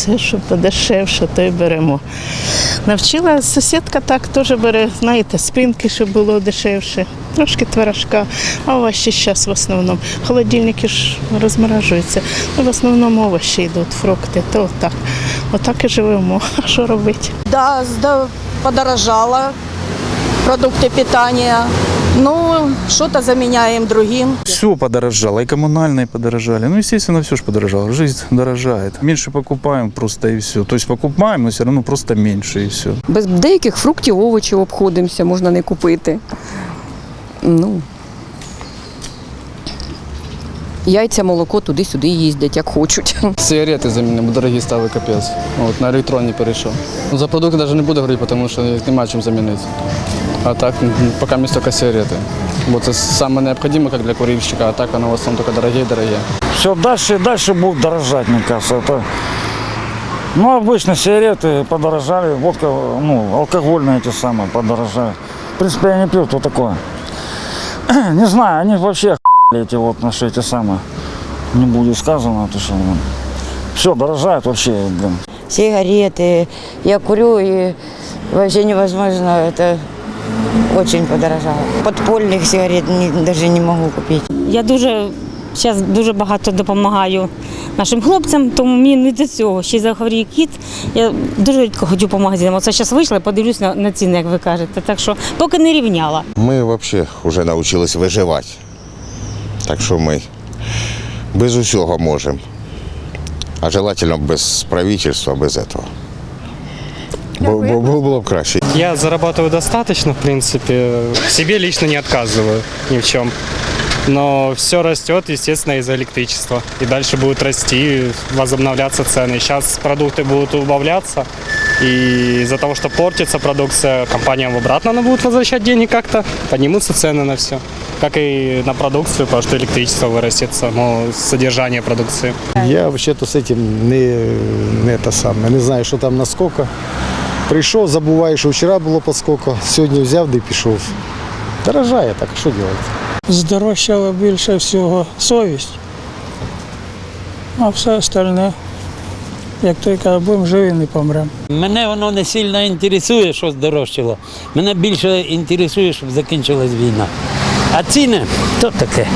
все, що подешевше, то й беремо. Навчила сусідка так теж бере, знаєте, спинки, щоб було дешевше, трошки творожка, а овочі зараз в основному. Холодильники ж розморажуються. Ну, в основному овочі йдуть, фрукти, то так. Отак і живемо. А що робити? Да, подорожало продукты питания. Ну, что-то заменяем другим. Все подорожало, и коммунальные подорожали. Ну, естественно, все же подорожало. Жизнь дорожает. Меньше покупаем просто и все. То есть покупаем, но все равно просто меньше и все. Без деяких фруктів, овочів обходимося, можна не купити. Ну. Яйця, молоко туди-сюди їздять, як хочуть. Сигарети замінили, бо дорогі стали капець. От, на електронні перейшов. Ну, За продукти навіть не буду говорити, тому що їх немає чим замінити. А так, м, поки місто тільки сигарети. Бо це саме необхідне, як для курильщика, а так воно в основному тільки дорогі дорогі. Все дальше и дальше будут дорожать, мне кажется. Это, ну, обычно сигареты подорожали, водка, ну, алкогольные эти самые подорожали. В принципе, я не пью, то такое. Не знаю, они вообще охуели эти вот наши эти самые. Не будет сказано, то что все дорожает вообще, блин. сигареты. Я курю и вообще невозможно, это очень подорожало. Подпольных сигарет не- даже не могу купить. Я дуже зараз дуже багато допомагаю нашим хлопцям, тому мені не до цього. Ще й захворів кіт. Я дуже рідко ходжу по магазинам. Оце зараз вийшла, подивлюсь на, на ціни, як ви кажете. Так що поки не рівняла. Ми взагалі вже навчились виживати. Так що ми без усього можемо. А желательно без правительства, без этого. Бо, бо, бо було б краще. Я зарабатываю достаточно, в принципе. Себе лично не отказываю ни в чем. Но все растет, естественно, из-за электричества. И дальше будет расти, возобновляться цены. Сейчас продукты будут убавляться. И из-за того, что портится продукция, компаниям обратно надо будет возвращать денег как-то. Поднимутся цены на все. Как и на продукцию, потому что электричество вырастет, само содержание продукции. Я вообще-то с этим не, не это самое, не знаю, що там наскільки. Прийшов, забуваю, що вчора було поскільки, сьогодні взяв да й пішов. Дорожає, так що робити? здорожчала більше всього совість, а все остальне, як той каже, будемо живі, не помремо. Мене воно не сильно інтересує, що здорожчало. Мене більше інтересує, щоб закінчилась війна. А ціни то таке.